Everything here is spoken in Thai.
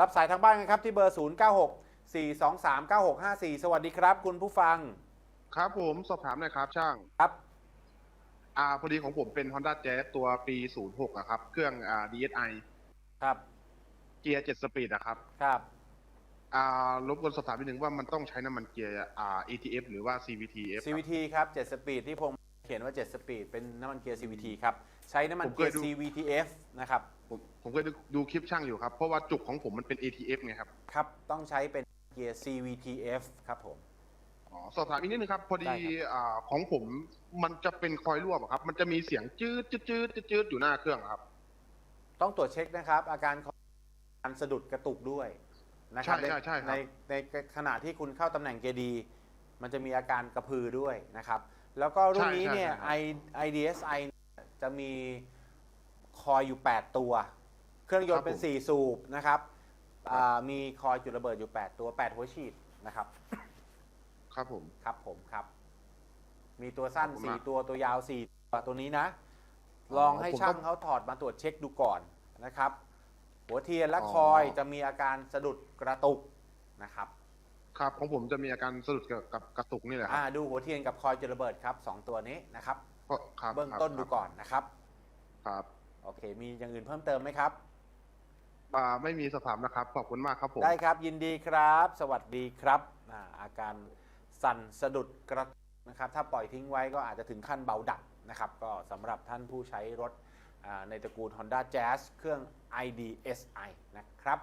รับสายทางบ้านกันครับที่เบอร์ 096 423 9654 สวัสดีครับ คุณผู้ฟังครับผมสอบถามหน่อยครับ ช่าง ครับอ่าพอดีของผมเป็น Honda Jazz ตัวปี 06อะครับ เครื่องอ่า DSi ครับเกียร์7สปีดอะครับครับ อ่ารบกวนสอบถามนิดนึงว่ามันต้องใช้น้ำมันเกียร์อ่า ETF หรือว่า CVTF ครับ CVT ครับ7สปีดที่ผมเขียนว่า 7 สปีด เป็นน้ำมันเกียร์ CVT ครับ ใช้น้ำมันเกียร์ผมเคยดู CVTF นะครับ ผมผมเคยดูดูคลิปช่างอยู่ครับ เพราะว่าจุกของผมมันเป็น ATF ไงครับ ครับ ต้องใช้เป็นเกียร์ CVTF ครับผม อ๋อ สอบถามอีกนิดนึงครับ พอดีได้ครับอ่าของผมมันจะเป็นคอยรั่วอะครับ มันจะมีเสียงจืดจืดจืดจืดจืดอยู่หน้าเครื่องครับ ต้องตรวจเช็คนะครับ อาการของการสะดุดกระตุกด้วยนะครับใช่ใช่ใช่ครับในในขณะที่คุณเข้าตำแหน่งเกียร์ดี มันจะมีอาการกระพือด้วยนะครับ แล้วก็รุ่นนี้เนี่ย ใช่ใช่ I IDSI จะมีคอยอยู่ 8 ตัว เครื่องยนต์เป็น ครับผม 4 สูบนะครับอ่ามีคอยจุดระเบิดอยู่ 8 ตัว 8 หัวฉีดนะครับ ครับผม ครับผมครับ มีตัวสั้นขอบคุณมาก4ตัวตัวยาว4ตัวตัวนี้นะลองให้ผมก็ช่างเขาถอดมาตรวจเช็คดูก่อนนะครับ หัวเทียนและอ๋อ คอยจะมีอาการสะดุดกระตุกนะครับ ครับของผมจะมีอาการสะดุดกับกับกระตุกนี่แหละคอ่ารับดูหัวเทียนกับคอยจุดระเบิดครับสองตัวนี้นะครับ ก็ครับเบื้องครับต้นดูครับก่อนนะครับ ครับโอเค มีอย่างอื่นเพิ่มเติมไหมครับ อ่าไม่มีสอบถามนะครับ ขอบคุณมากครับผม ได้ครับยินดีครับ สวัสดีครับอ่าอาการสั่นสะดุดกระตุกนะครับ ถ้าปล่อยทิ้งไว้ก็อาจจะถึงขั้นเบาดับนะครับ ก็สำหรับท่านผู้ใช้รถอ่าในตระกูล Honda Jazz เครื่อง IDSI นะครับ